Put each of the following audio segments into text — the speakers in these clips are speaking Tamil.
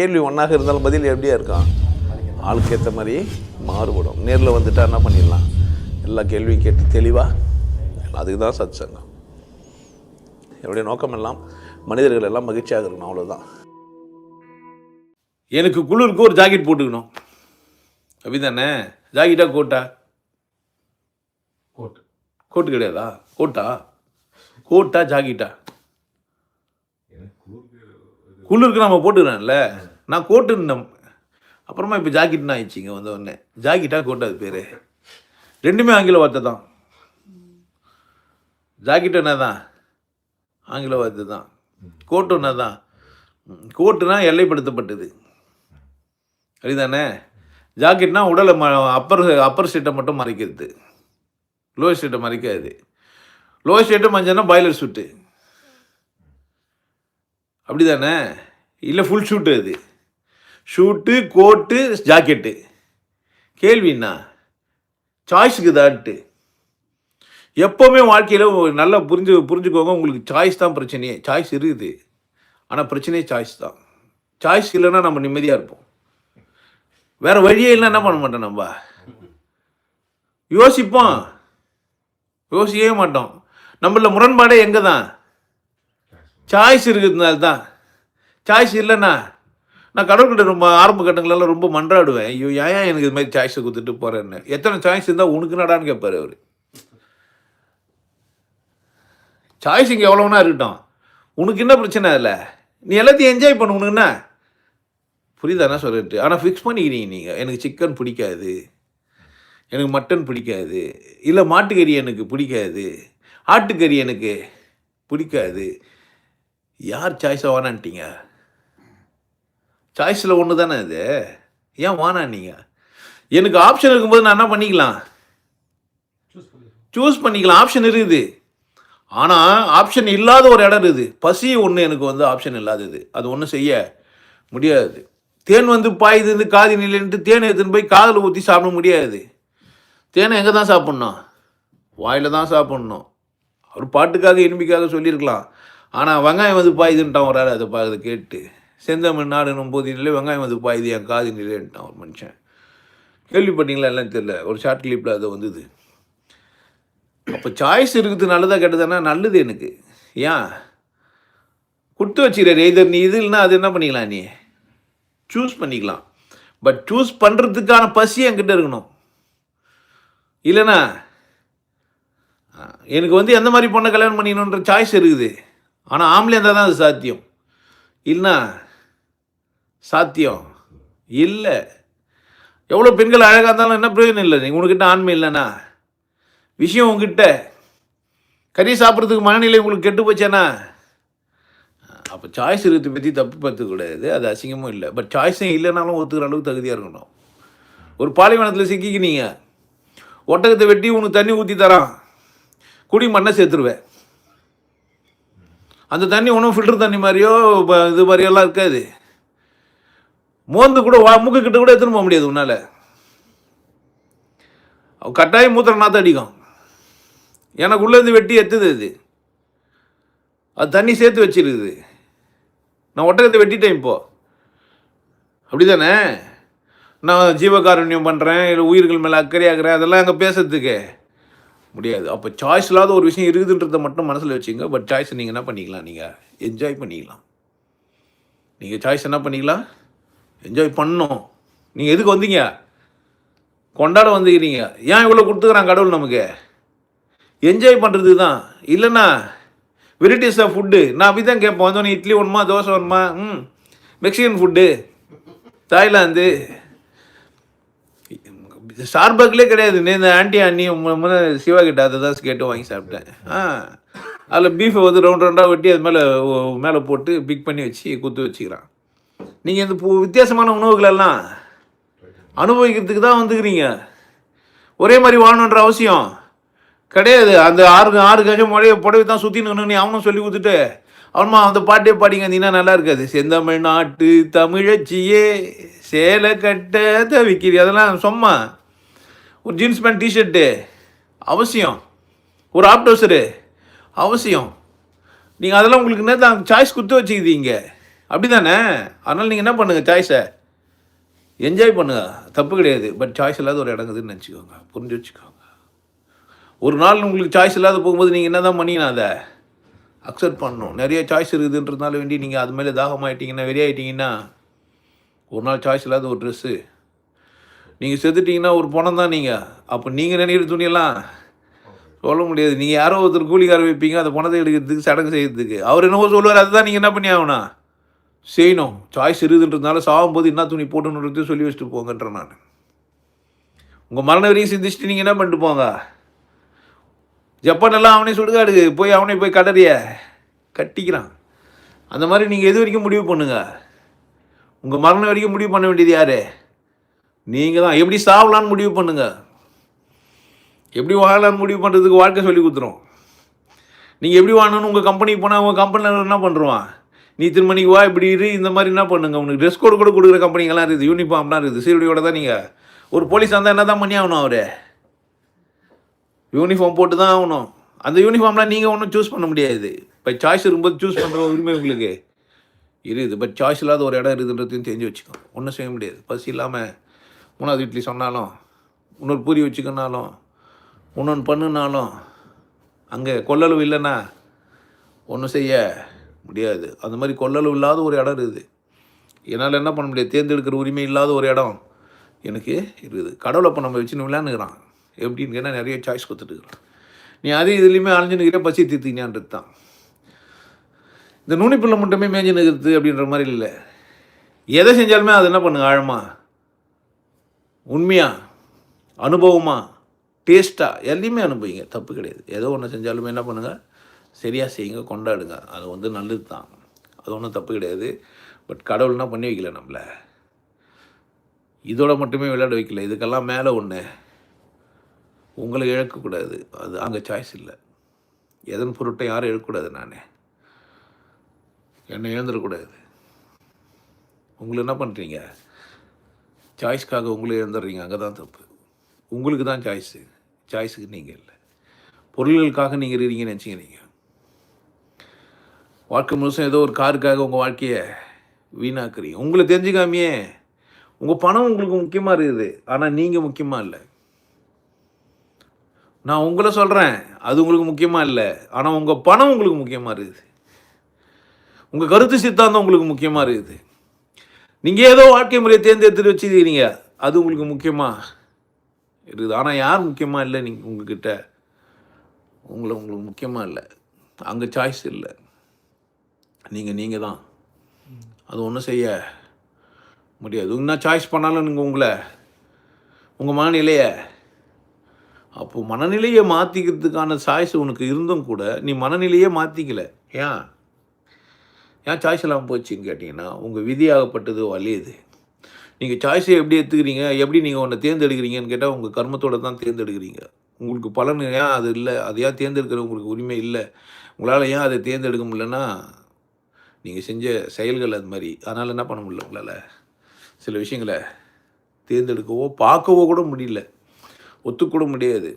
கேள்வி ஒன்றாக இருந்தாலும் பதில் எப்படியா இருக்கும்? ஆளுக்கு ஏற்ற மாதிரி மாறுபடும். நேரில் வந்துட்டா என்ன பண்ணிடலாம்? எல்லா கேள்வியும் கேட்டு தெளிவாக அதுக்கு தான் சத் சங்கம் என்னுடைய நோக்கம் எல்லாம் மனிதர்கள் எல்லாம் மகிழ்ச்சியாக இருக்கணும் அவ்வளோதான் எனக்கு குளிருக்கு ஒரு ஜாக்கெட் போட்டுக்கணும். அப்படிதானே? ஜாக்கெட்டா கோட்டா? கோட். கோட்டு கிடையாதா? கோட்டா? கோட்டா ஜாக்கெட்டா? எனக்கு குளிருக்கு குளிருக்கு நம்ம போட்டுக்கிறேன்ல நான் கோட்டுன்னேன் அப்புறமா இப்போ ஜாக்கெட்னு ஆயிடுச்சிங்க வந்த உடனே. ஜாக்கெட்டா கோட்டு அது பேர். ரெண்டுமே ஆங்கில வார்த்தை தான். ஜாக்கெட் என்ன தான் ஆங்கில வார்த்தை தான். கோட்டு என்ன தான் கோட்டுனா எல்லைப்படுத்தப்பட்டது. சரிதானே? ஜாக்கெட்னா உடலை ம அப்பர் அப்பர் சீட்டை மட்டும் மறைக்கிறது. லோயர் சீட்டை மறைக்காது. லோயர் ஷீட்டை மஞ்சள்னா பாய்லர் சூட்டு அப்படி தானே இல்லை ஃபுல் ஷூட்டு அது. Suit coat jacket. கேள்வின்னா சாய்ஸுக்கு தான்ட்டு எப்போவுமே வாழ்க்கையில் நல்லா புரிஞ்சு புரிஞ்சுக்கோங்க உங்களுக்கு சாய்ஸ் தான் பிரச்சனையே. சாய்ஸ் இருக்குது. ஆனால் பிரச்சனையே சாய்ஸ் தான். சாய்ஸ் இல்லைன்னா நம்ம நிம்மதியாக இருப்போம். வேறு வழியே இல்லை என்ன பண்ண மாட்டோம் நம்ம? யோசிப்போம். யோசிக்கவே மாட்டோம். நம்மள முரண்பாடே எங்கே தான் சாய்ஸ் இருக்கிறதுனால தான் சாய்ஸ் இல்லைண்ணா நான் கடவுள்கிட்ட ரொம்ப ஆரம்ப கட்டங்களெல்லாம் ரொம்ப மன்றாடுவேன். ஐயோ ஏன் எனக்கு இது மாதிரி சாய்ஸை கொடுத்துட்டு போகிறேன்னு எத்தனை சாய்ஸ் இருந்தால் உனக்கு நடான்னு கேட்பார் அவர். சாய்ஸ் இங்கே எவ்வளோனா இருக்கட்டும். உனக்கு என்ன பிரச்சனை இல்லை நீ எல்லாத்தையும் என்ஜாய் பண்ண உனக்கு என்ன? புரியுதாண்ணா சொல்லிட்டு ஆனால் ஃபிக்ஸ் பண்ணிக்கிறீங்க நீங்கள் எனக்கு சிக்கன் பிடிக்காது. எனக்கு மட்டன் பிடிக்காது. இல்லை மாட்டுக்கறி எனக்கு பிடிக்காது. ஆட்டுக்கறி எனக்கு பிடிக்காது. யார் சாய்ஸாக வேணான்ட்டீங்க சாய்ஸில் ஒன்று தானே அது ஏன் வேணாம் நீங்கள் எனக்கு ஆப்ஷன் இருக்கும்போது நான் என்ன பண்ணிக்கலாம்? சூஸ் பண்ணி சூஸ் பண்ணிக்கலாம். ஆப்ஷன் இருக்குது. ஆனால் ஆப்ஷன் இல்லாத ஒரு இடம் இருக்குது. பசி ஒன்று எனக்கு வந்து ஆப்ஷன் இல்லாதது அது ஒன்றும் செய்ய முடியாது. தேன் வந்து பாயுது இந்த காதி நிலைன்ட்டு தேனை எடுத்துன்னு போய் காதில் ஊற்றி சாப்பிட முடியாது. தேனை எங்கே தான் சாப்பிட்ணும்? வாயில் தான் சாப்பிட்ணும். அவர் பாட்டுக்காக இனிமைக்காக சொல்லியிருக்கலாம். ஆனால் வெங்காயம் வந்து பாயுதுன்ட்டான் ஒரு ஆள் அதை பா அதை கேட்டு. செந்தமிழ் நாடுனும் போதிலே வெங்காயம் வந்து பாயுது என் காது நிலைன்ட்டான் ஒரு மனுஷன். கேள்விப்பட்டீங்களா எல்லாம் தெரியல. ஒரு ஷார்ட் கிளிப்பில் அது வந்தது. அப்போ சாய்ஸ் இருக்குது நல்லதா கெட்டதுன்னா நல்லது எனக்கு. ஏன்? கொடுத்து வச்சுக்கிறாரு எய்தர் நீ இது இல்லைன்னா அது என்ன பண்ணிக்கலாம் நீ? சூஸ் பண்ணிக்கலாம். பட் சூஸ் பண்ணுறதுக்கான பசி என்கிட்ட இருக்கணும். இல்லைண்ணா எனக்கு வந்து எந்த மாதிரி பொண்ணை கல்யாணம் பண்ணிக்கணுன்ற சாய்ஸ் இருக்குது. ஆனால் ஆம்பளை இருந்தால் தான் அது சாத்தியம். இல்லைண்ணா சாத்தியம். இல்லை. எவ்வளோ பெண்கள் அழகாக இருந்தாலும் என்ன பிரயோஜனம் இல்லை? நீ உங்ககிட்ட ஆண்மை இல்லைண்ணா விஷயம் உங்ககிட்ட கறி சாப்பிட்றதுக்கு மனநிலை உங்களுக்கு கெட்டு போச்சேண்ணா அப்போ சாய்ஸ் இருக்கிறத பற்றி தப்பு பார்த்துக்கூடாது அது அசிங்கமும் இல்லை. பட் சாய்ஸும் இல்லைனாலும் ஒத்துக்கிற அளவுக்கு தகுதியாக இருக்கணும். ஒரு பாலைவனத்தில் சிக்கிக்கினீங்க. ஒட்டகத்தை வெட்டி உனக்கு தண்ணி ஊற்றி தரான். குடி மண்ணை சேர்த்துருவேன். அந்த தண்ணி ஒன்றும் ஃபில்டர் தண்ணி மாதிரியோ இது மாதிரியெல்லாம் இருக்காது. மோந்து கூட வா மூக்கு கிட்ட கூட எடுத்துன்னு போக முடியாது உன்னால். கட்டாயம் மூத்திர நாற்று அடிக்கும். எனக்குள்ளேருந்து வெட்டி எத்துது அது அது தண்ணி சேர்த்து வச்சிருக்குது. நான் ஒட்டகத்தை வெட்டிட்டேன் இப்போ. அப்படிதானே? நான் ஜீவகாருண்யம் பண்ணுறேன் இல்லை உயிர்கள் மேலே அக்கறையாகிறேன் அதெல்லாம் அங்கே பேசுறதுக்கு முடியாது. அப்போ சாய்ஸ் இல்லாத ஒரு விஷயம் இருக்குதுன்றதை மட்டும் மனசில் வச்சுங்க. பட் சாய்ஸ் நீங்கள் என்ன பண்ணிக்கலாம் நீங்கள் என்ஜாய் பண்ணிக்கலாம். நீங்கள் சாய்ஸ் என்ன பண்ணிக்கலாம்? என்ஜாய் பண்ணணும். நீங்கள் எதுக்கு வந்தீங்க? கொண்டாட வந்துக்கிறீங்க ஏன் இவ்வளோ கொடுத்துக்கிறான் கடவுள் நமக்கு? என்ஜாய் பண்ணுறது தான் இல்லைண்ணா வெரைட்டிஸ் ஆஃப் ஃபுட்டு நான் அப்படி தான் கேட்பேன். வந்தோடனே இட்லி வேணுமா தோசை வேணுமா? ம். மெக்சிகன் ஃபுட்டு தாய்லாந்து ஸ்டார்பக்லே கிடையாது. இந்த ஆண்டி அண்ணி மு- சிவா கிட்ட அதை தான் கேட்டு வாங்கி சாப்பிட்டேன். ஆ. அதில் பீஃபை வந்து ரவுண்ட் ரவுண்டாக வெட்டி அது மேலே மேலே போட்டு பிக் பண்ணி வச்சு குத்து வச்சுக்கிறான். நீங்கள் இந்த பு- வித்தியாசமான உணவுகளெல்லாம் அனுபவிக்கிறதுக்கு தான் வந்துக்கிறீங்க. ஒரே மாதிரி வாழணுன்ற அவசியம் கிடையாது. அந்த ஆறு ஆறு கஜம் மழைய புடவை தான் சுற்றின்னு நீ அவனும் சொல்லி கொடுத்துட்டு அவனுமா அந்த பாட்டே பாடிங்க இருந்தீங்கன்னா நல்லா இருக்காது. செந்தமிழ் நாட்டு தமிழச்சியே சேலை கட்ட தவிக்கிறி அதெல்லாம் சும்மா. ஒரு ஜீன்ஸ் பேண்ட் டிஷர்ட்டு அவசியம். ஒரு ஆப்டோசரு அவசியம். நீங்கள் அதெல்லாம் உங்களுக்கு என்ன தான் சாய்ஸ் கொடுத்து வச்சுக்கிறீங்க. அப்படி தானே அதனால் நீங்கள் என்ன பண்ணுங்கள் சாய்ஸை என்ஜாய் பண்ணுங்க. தப்பு கிடையாது. பட் சாய்ஸ் இல்லாத ஒரு இடங்குதுன்னு நினச்சிக்கோங்க. புரிஞ்சு வச்சுக்கோங்க. ஒரு நாள் உங்களுக்கு சாய்ஸ் இல்லாத போகும்போது நீங்கள் என்ன தான் பண்ணிக்கணும் அதை? அக்செப்ட் பண்ணணும். நிறைய சாய்ஸ் இருக்குதுன்றதுனால வேண்டி நீங்கள் அது மேலே தாகமாயிட்டீங்கன்னா வெறியாயிட்டீங்கன்னா ஒரு நாள் சாய்ஸ் இல்லாத ஒரு ட்ரெஸ்ஸு நீங்கள் செத்துட்டிங்கன்னா ஒரு பணம் தான் நீங்கள் அப்போ நீங்கள் நினைக்கிற துணியெல்லாம் சொல்ல முடியாது. நீங்கள் யாரோ ஒருத்தர் கூலிக்கார வைப்பீங்க. அந்த பணத்தை எடுக்கிறதுக்கு சடங்கு செய்கிறதுக்கு அவர் என்னவோ சொல்லுவார். அதுதான் நீங்கள் என்ன பண்ணி ஆகணும்? செய்யணும். சாய்ஸ் இருக்குதுன்றதுனால சாகும்போது என்ன துணி போட்டணுன்றது சொல்லி வச்சுட்டு போங்கன்ற நான். உங்கள் மரண வரையும் சிந்திச்சுட்டு நீங்கள் என்ன பண்ணிட்டு போங்க? ஜப்பான் எல்லாம் அவனே சுடுகாடு. போய் அவனே போய் கடறிய கட்டிக்கிறான். அந்த மாதிரி நீங்கள் எது வரைக்கும் முடிவு பண்ணுங்க? உங்கள் மரணம் வரைக்கும் முடிவு பண்ண வேண்டியது யாரு? நீங்கள் தான். எப்படி சாவலான்னு முடிவு பண்ணுங்க. எப்படி வாழலான்னு முடிவு பண்ணுறதுக்கு வாழ்க்கை சொல்லி கொடுத்துரும். நீங்கள் எப்படி வாழணும்னு உங்கள் கம்பெனிக்கு போனால் உங்கள் கம்பெனியில் என்ன பண்ணுறான் நீ திருமணிக்கு வா இப்படி இரு இந்த மாதிரி என்ன பண்ணுங்க? உனக்கு ட்ரெஸ் கோடு கூட கொடுக்குற கம்பெனிங்கெல்லாம் இருக்குது யூனிஃபார்ம்லாம் இருக்குது. சீருடையோட தான் நீங்கள் ஒரு போலீஸ் வந்தால் என்ன தான் பண்ணி ஆகணும் அவர்? யூனிஃபார்ம் போட்டு தான் ஆகணும். அந்த யூனிஃபார்ம்லாம் நீங்கள் ஒன்றும் சூஸ் பண்ண முடியாது. இப்போ சாய்ஸ் இருக்கும்போது சூஸ் பண்ணுற உரிமை உங்களுக்கு. இருக்குது. பட் சாய்ஸ் இல்லாத ஒரு இடம் இருக்குதுன்றதையும் தெரிஞ்சு வச்சுக்கோ. ஒன்றும் செய்ய முடியாது. பசி இல்லாமல் மூணாவது இட்லி சொன்னாலும் இன்னொரு பூரி வச்சுக்கனாலும் இன்னொன்று பண்ணுனாலும் அங்கே கொள்ளளவு இல்லைன்னா ஒன்றும் செய்ய முடியாது. அந்த மாதிரி கொள்ளளவு இல்லாத ஒரு இடம் இருக்குது. என்னால் என்ன பண்ண முடியாது தேர்ந்தெடுக்கிற உரிமை இல்லாத ஒரு இடம். எனக்கு இருக்குது. கடவுளை இப்போ நம்ம வச்சுன்னு விளையாண்டுக்கிறான். எப்படின்னு கேட்டால் நிறைய சாய்ஸ் கொடுத்துட்டுருக்குறான் நீ அதே இதுலேயுமே அலைஞ்சுன்னுக்கிற பசி தீர்த்திங்கன்றது தான் இந்த நுனிப்புள்ள மட்டுமே மேய்ஞ்சு நிற்கிறது அப்படின்ற மாதிரி இல்லை. எதை செஞ்சாலுமே அது என்ன பண்ணுங்க ஆழமா? உண்மையா? அனுபவமா? டேஸ்ட்டாக எல்லாமே அனுபவிங்க. தப்பு கிடையாது. ஏதோ ஒன்று செஞ்சாலுமே என்ன பண்ணுங்கள் சரியாக செய்யுங்க கொண்டாடுங்க. அது வந்து நல்லது தான் அது ஒன்றும் தப்பு கிடையாது. பட் கடவுள்னா பண்ணி வைக்கல நம்மளை. இதோட மட்டுமே விளையாட வைக்கல. இதுக்கெல்லாம் மேலே ஒன்று உங்களை இழக்கக்கூடாது. அது அங்கே சாய்ஸ் இல்லை. எதன் பொருட்டை யாரும் இழக்கக்கூடாது நான். என்னை இழந்துடக்கூடாது. உங்களை என்ன பண்ணுறீங்க சாய்ஸ்க்காக உங்களை இழந்துடுறீங்க. அங்கே தான் தப்பு. உங்களுக்கு தான் சாய்ஸு சாய்ஸுக்கு நீங்கள் இல்லை. பொருள்களுக்காக நீங்கள் இருக்கிறீங்கன்னு நினச்சிங்க நீங்கள் வாழ்க்கை முழுசும் ஏதோ ஒரு காருக்காக உங்கள் வாழ்க்கையை வீணாக்குறீங்க. உங்களை தெரிஞ்சுக்காமையே. உங்கள் பணம் உங்களுக்கு முக்கியமாக இருக்குது. ஆனால் நீங்கள் முக்கியமாக இல்லை. நான் உங்களை சொல்கிறேன் அது உங்களுக்கு முக்கியமாக இல்லை. ஆனால் உங்கள் பணம் உங்களுக்கு முக்கியமாக இருக்குது. உங்கள் கருத்து சித்தாந்தம் உங்களுக்கு முக்கியமாக இருக்குது. நீங்கள் ஏதோ வாழ்க்கை முறையை தேர்ந்தெடுத்துட்டு வச்சுக்கிறீங்க அது உங்களுக்கு முக்கியமாக இருக்குது. ஆனால் யார் முக்கியமாக இல்லை நீங்கள் உங்ககிட்ட? உங்களை உங்களுக்கு முக்கியமாக இல்லை. அங்கே சாய்ஸ் இல்லை. நீங்கள் நீங்கள் தான். அது ஒன்றும் செய்ய முடியாது. இன்னும் சாய்ஸ் பண்ணாலும் நீங்கள் உங்களை உங்கள் மனநிலையை அப்போது மனநிலையை மாற்றிக்கிறதுக்கான சாய்ஸ் உனக்கு இருந்தும் கூட நீ மனநிலையே மாற்றிக்கல ஏன்? ஏன் சாய்ஸ் இல்லாமல் போச்சுன்னு கேட்டிங்கன்னா உங்கள் விதியாகப்பட்டது வலியுது. நீங்கள் சாய்ஸை எப்படி எடுத்துக்கிறீங்க எப்படி நீங்கள் ஒன்றை தேர்ந்தெடுக்கிறீங்கன்னு கேட்டால் உங்கள் கர்மத்தோடு தான் தேர்ந்தெடுக்கிறீங்க. உங்களுக்கு பலன் ஏன் அது இல்லை? அது ஏன் தேர்ந்தெடுக்கிற உங்களுக்கு உரிமை இல்லை? உங்களால் ஏன் அதை தேர்ந்தெடுக்க முடியலன்னா நீங்கள் செஞ்ச செயல்கள் அது மாதிரி. அதனால் என்ன பண்ண முடியல உங்களால்? சில விஷயங்களை தேர்ந்தெடுக்கவோ பார்க்கவோ கூட முடியல. ஒத்துக்கூட முடியாது.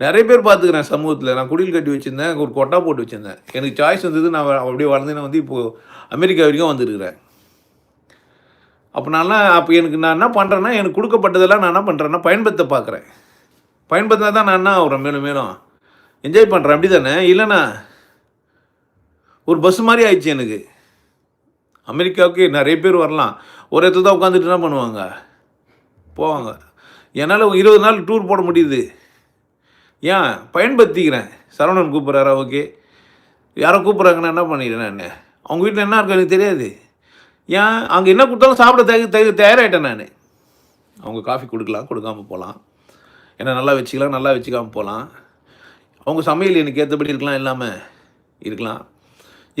நிறைய பேர் பார்த்துக்கிறேன் சமூகத்தில். நான் குடில் கட்டி வச்சுருந்தேன் ஒரு கொட்டா போட்டு வச்சுருந்தேன். எனக்கு சாய்ஸ் வந்தது நான் அப்படியே வளர்ந்து நான் வந்து இப்போது அமெரிக்கா வரைக்கும் வந்துருக்கிறேன். அப்போ நான் அப்போ எனக்கு நான் என்ன பண்ணுறேன்னா எனக்கு கொடுக்கப்பட்டதெல்லாம் நான் என்ன பண்ணுறேன்னா பயன்படுத்த பார்க்குறேன். பயன்படுத்தினா தான் நான் என்ன ஆகுறேன்? மேலும் மேலும். என்ஜாய் பண்ணுறேன் அப்படி தானே இல்லைண்ணா ஒரு பஸ் மாதிரி ஆயிடுச்சு எனக்கு. அமெரிக்காவுக்கு நிறைய பேர் வரலாம். ஒரு இடத்துல தான் உட்காந்துட்டு என்ன பண்ணுவாங்க? போவாங்க. என்னால் இருபது நாள் டூர் போட முடியுது. ஏன்? பயன்படுத்திக்கிறேன். சரவணன் கூப்பிட்றாரா ஓகே யாரோ கூப்பிட்றாங்கன்னா என்ன பண்ணிடுறேன் நான்? அவங்க வீட்டில் என்ன இருக்கு எனக்கு தெரியாது. ஏன்? அங்கே என்ன கொடுத்தாலும் சாப்பிட தய தகு தயாராகிட்டேன் நான். அவங்க காஃபி கொடுக்கலாம் கொடுக்காம போகலாம். என்ன நல்லா வச்சுக்கலாம் நல்லா வச்சுக்காமல் போகலாம். அவங்க சமையல் எனக்கு ஏற்றபடி இருக்கலாம் இல்லாமல் இருக்கலாம்.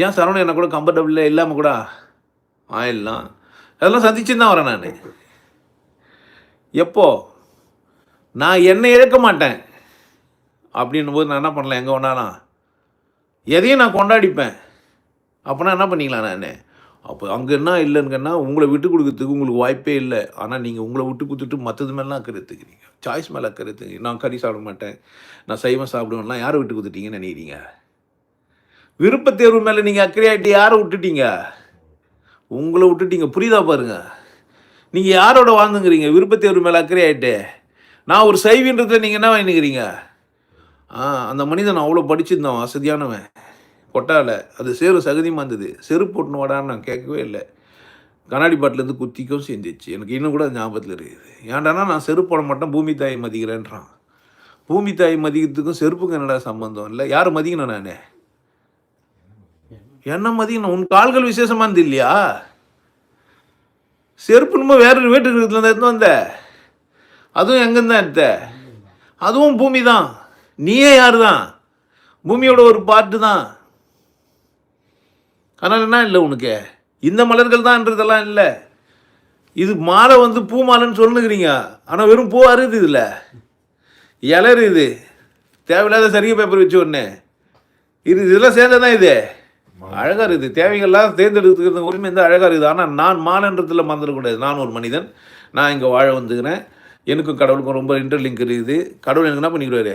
ஏன் சரவணன் என்ன கூட கம்ஃபர்டபுள் இல்லாமல் கூட ஆயிடலாம். அதெல்லாம் சந்திச்சு தான் வரேன் நான். எப்போ? நான் என்னை இழக்க மாட்டேன். அப்படின்னும் போது நான் என்ன பண்ணலாம்? எங்கே ஒன்றானா எதையும் நான் கொண்டாடிப்பேன். அப்போனா என்ன பண்ணிக்கலாம் நான்? அப்போ அங்கே என்ன இல்லைன்னா உங்களை விட்டு கொடுக்கறதுக்கு உங்களுக்கு வாய்ப்பே இல்லை. ஆனால் நீங்கள் உங்களை விட்டு கொடுத்துட்டு மற்றது மேலாம் அக்கறை எடுத்துக்கிறீங்க. சாய்ஸ் மேலே அக்கறை எடுத்துக்கிறீங்க. நான் கறி சாப்பிட மாட்டேன். நான் சைவம் சாப்பிடுவேன்லாம் யாரை விட்டு கொடுத்துட்டீங்கன்னு நினைக்கிறீங்க? விருப்ப தேர்வு மேலே நீங்கள் அக்கறையாயிட்டு யாரை விட்டுட்டீங்க? உங்களை விட்டுட்டீங்க. புரியுதா பாருங்க. நீங்கள் யாரோட வாழ்ந்துங்கிறீங்க? விருப்ப தேர்வு மேலே அக்கறையாயிட்டு நான் ஒரு சைவின்றதை நீங்கள் என்ன வாங்கிக்கிறீங்க ஆ அந்த மனிதன் அவ்வளோ படிச்சிருந்தான் வசதியானவன் கொட்டால. அது சேரு சகதியமாக இருந்தது செருப்பு போட்டுன்னு வாடான்னு நான் கேட்கவே இல்லை. கண்ணாடி பாட்டிலேருந்து குத்திக்கும் செஞ்சிச்சு எனக்கு இன்னும் கூட ஞாபகத்தில் இருக்குது. ஏன்டானா நான் செருப்பு போட மாட்டேன் பூமி தாயை மதிக்கிறேன்றான். பூமி தாயை மதிக்கிறதுக்கும் செருப்புக்கும் என்னடா சம்பந்தம்? இல்லை யார் மதிக்கணும் நான்? என்ன மதிக்கணும் உன் கால்கள் விசேஷமானது இல்லையா? செருப்பு நம்ம வேற வீட்டுக்கு இருக்கிறதுல எடுத்து வந்த. அதுவும் எங்கேருந்து எடுத்த? அதுவும் பூமி தான். நீயே யார் தான் பூமியோட ஒரு பாட்டு தான். அதனால் என்ன இல்லை உனக்கு? இந்த மலர்கள் தான்ன்றதெல்லாம் இல்லை. இது மாலை வந்து பூ மாலைன்னு சொல்லுங்கிறீங்க. ஆனால் வெறும் பூ அறுது இதில். இலரு இது தேவையில்லாத சரிகை பேப்பர் வச்சு ஒன்று இது இதெல்லாம் சேர்ந்ததான் இது. அழகாக இருக்குது தேவைகள்லாம் தேர்ந்தெடுத்துக்கிறது உரிமை இருந்தால் அழகாக இருக்குது ஆனால் நான் மானன்றத்தில் மறந்துடக்கூடாது. நான் ஒரு மனிதன். நான் இங்கே வாழ வந்துக்கிறேன். எனக்கும் கடவுளுக்கும் ரொம்ப இன்டர்லிங்க் இருக்குது. கடவுள் எனக்கு என்ன பண்ணிக்கிறாரு?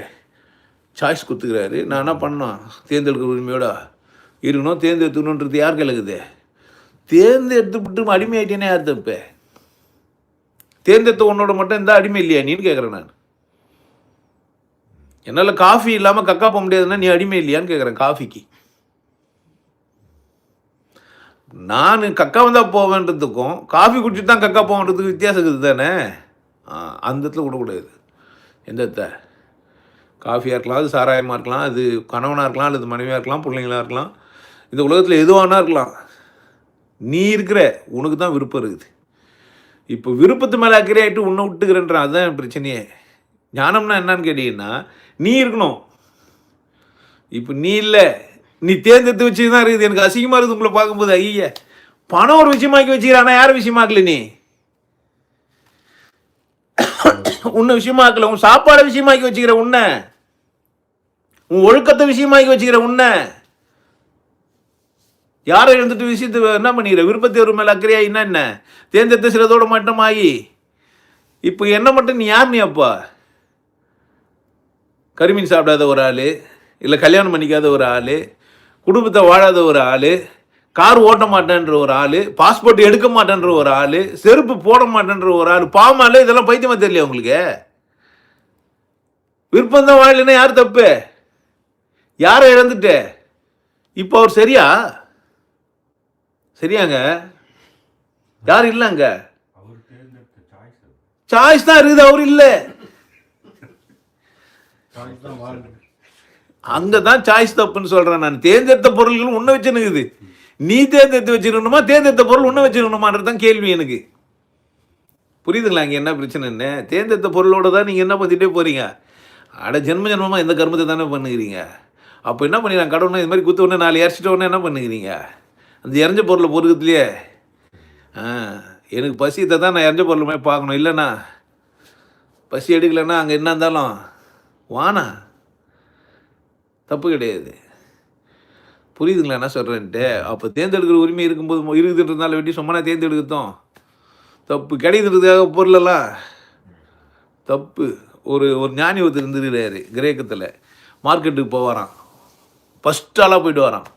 சாய்ஸ் கொடுத்துக்கிறாரு. நான் என்ன பண்ணோம் தேர்ந்தெடுக்கிற உரிமையோட இருக்கணும். தேர்ந்தெடுத்துக்கணுன்றது யார் கிழக்குது தேர்ந்தெடுத்துவிட்டு அடிமையாயிட்டேனே யார் தப்பு தேர்ந்தெடுத்த உன்னோட மட்டும் இந்த அடிமை இல்லையா? நீன்னு கேட்குறேன் நான். என்னால் காஃபி இல்லாமல் கக்கா போக முடியாதுன்னா நீ அடிமை இல்லையான்னு கேட்குறேன் காஃபிக்கு. நான் கக்கா வந்தால் போவேன்றதுக்கும் காஃபி குடிச்சுட்டு தான் கக்கா போவேன்றதுக்கு வித்தியாசம் இருக்குது தானே? அந்த இடத்துல விடக்கூடாது. எந்த இடத்த காஃபியாக இருக்கலாம் அது சாராயமாக இருக்கலாம் அது கணவனாக இருக்கலாம் அல்லது மனைவியாக இருக்கலாம் பிள்ளைங்களாக இருக்கலாம். இந்த உலகத்தில் எதுவானா இருக்கலாம். நீ இருக்கிற உனக்கு தான் விருப்பம் இருக்குது. இப்போ விருப்பத்து மேலே அக்கறை ஆகிட்டு உன்னை விட்டுக்கிறன்ற அதுதான் பிரச்சனையே. ஞானம்னா என்னன்னு கேட்டீங்கன்னா நீ இருக்கணும். இப்போ நீ இல்லை நீ தேர்ந்தெடுத்து வச்சு தான் இருக்குது. எனக்கு அசிங்கமாக இருக்குது உங்களை பார்க்கும்போது. ஐய பணம் ஒரு விஷயமாக்கி வச்சுக்கிறானா யார் விஷயமாக்கல நீ? உன்னை விஷயமாக்கல உன் சாப்பாடை விஷயமாக்கி வச்சுக்கிற உன்னை. உன் ஒழுக்கத்தை விஷயமாக்கி வச்சுக்கிற உன்னை. யாரை எழுந்துட்டு விஷயத்து என்ன பண்ணிக்கிற? விருப்பத்தேர்வு மேலே அக்கறையா என்ன என்ன? தேர்ந்தெடுத்த சிலதோட மட்டமாகி இப்போ என்ன மட்டும் நீ யார் நீ அப்பா? கருமீன் சாப்பிடாத ஒரு ஆள் இல்லை கல்யாணம் பண்ணிக்காத ஒரு ஆள் குடும்பத்தை வாழாத ஒரு ஆள் கார் ஓட்ட மாட்டேன்ற ஒரு ஆள் பாஸ்போர்ட் எடுக்க மாட்டேன்ற ஒரு ஆள் செருப்பு போட மாட்டேன்ற ஒரு ஆள் பாமால இதெல்லாம் பைத்தியமா தெரியல உங்களுக்கு? விருப்பம் தான் வாழலைன்னா யார் தப்பு? யாரை இழந்துட்ட இப்போ அவர் சரியா? சரியாங்க? யார் இல்லைங்க சாய்ஸ் தான் இருக்குது அவர் இல்லை. அங்கே தான் சாய்ஸ் தப்புன்னு சொல்கிறேன் நான். தேர்ந்தெடுத்த பொருள்களும் உன்ன வச்சுனுக்குது நீ தேர்ந்தெடுத்து வச்சிருக்கணுமா? தேர்ந்தெடுத்த பொருள் உன்ன வச்சுருக்கணுமான்றது தான் கேள்வி எனக்கு. புரியுதுங்களா? இங்கே என்ன பிரச்சனைன்னு? தேர்ந்தெடுத்த பொருளோட தான் நீங்கள் என்ன பண்ணிட்டே போகிறீங்க அட ஜென்ம ஜென்மமாக இந்த கர்மத்தை தானே பண்ணுகிறீங்க? அப்போ என்ன பண்ணிடுறாங்க கடவுள்னா இது மாதிரி குத்த உடனே நாலு இறச்சிட்ட உடனே என்ன பண்ணுகிறீங்க? அந்த இறஞ்ச பொருளை பொறுக்கத்துலையே ஆ எனக்கு பசி இதை தான் நான் இறஞ்ச பொருள் மாதிரி பார்க்கணும். இல்லைண்ணா பசி எடுக்கலைன்னா அங்கே என்ன இருந்தாலும் வானா? தப்பு கிடையாது. புரியுதுங்களா என்ன சொல்கிறேன்ட்டு அப்போ தேர்ந்தெடுக்கிற உரிமை இருக்கும்போது இருக்குதுன்றதுனால வெட்டி சும்மா தேர்ந்தெடுக்கத்தோம் தப்பு கிடைக்கிறதுக்காக பொருளெல்லாம் தப்பு. ஒரு ஒரு ஞானி ஒருத்தர் இருந்துருக்கிறாரு கிரேக்கத்தில். மார்க்கெட்டுக்கு போவாராம். ஃபஸ்ட் ஆளாக போயிட்டு வரான்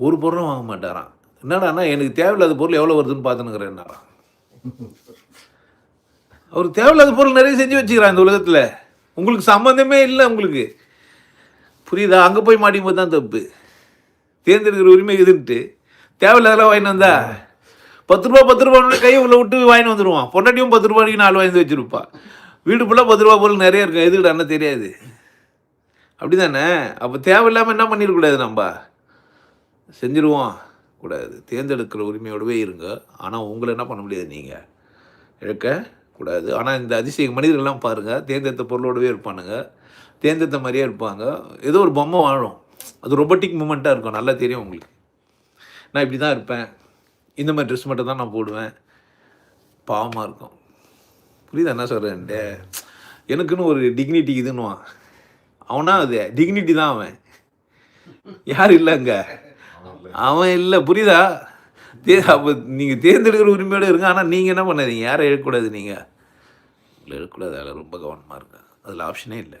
ஒரு பொருளும் வாங்க மாட்டாராம். என்னடாண்ணா எனக்கு தேவையில்லாத பொருள் எவ்வளோ வருதுன்னு பார்த்துனுங்கிறேன்னாராம் அவர் தேவையில்லாத பொருள் நிறைய செஞ்சு வச்சுக்கிறான் இந்த உலகத்தில். உங்களுக்கு சம்மந்தமே இல்லை உங்களுக்கு. புரியுதா? அங்கே போய் மாட்டிக்கும் போது தான் தப்பு. தேர்ந்தெடுக்கிற உரிமை இதுன்ட்டு தேவையில்லாதெல்லாம் வாங்கிட்டு வந்தா? பத்து ரூபா பத்து ரூபா கையை உள்ள விட்டு வாங்கிட்டு வந்துடுவான் பொண்டாட்டியும் பத்து ரூபாய்க்கு நாலு வாங்கி வச்சிருப்பா. வீடு ஃபுல்லாக பத்து ரூபா பொருள் நிறைய இருக்கும். எதுக்கிட்ட அண்ணன் தெரியாது. அப்படி தானே அப்போ தேவையில்லாமல் என்ன பண்ணிடக்கூடாது நம்ம? செஞ்சிருவோம். கூடாது. தேர்ந்தெடுக்கிற உரிமையோடவே இருங்க. ஆனால் உங்களை என்ன பண்ண முடியாது நீங்கள் இழக்க? கூடாது ஆனால் இந்த அதிசய மனிதர்கள்லாம் பாருங்கள் தேர்ந்தெடுத்த பொருளோடவே இருப்பானுங்க. தேர்ந்தெடுத்த மாதிரியே இருப்பாங்க. ஏதோ ஒரு பொம்மை வாழும். அது ரொபோட்டிக் மூமெண்ட்டாக இருக்கும். நல்லா தெரியும் உங்களுக்கு. நான் இப்படி தான் இருப்பேன். இந்த மாதிரி ட்ரெஸ் மட்டும் தான் நான் போடுவேன். பாவமாக இருக்கும். புரியுதா என்ன சொல்கிறேன்ட்டு எனக்குன்னு ஒரு டிக்னிட்டி இதுன்னுவான். அவனா அது? டிக்னிட்டி தான் அவன். யார் இல்லைங்க அவன் இல்லை. புரியுதா? தே அப்போ நீங்கள் தேர்ந்தெடுக்கிற உரிமையோடு இருங்க. ஆனால் நீங்கள் என்ன பண்ணாதீங்க? யாரை எழுக்கக்கூடாது நீங்கள் இல்லை எழுக்கக்கூடாது அதில் ரொம்ப கவனமாக இருங்க. அதில் ஆப்ஷனே இல்லை.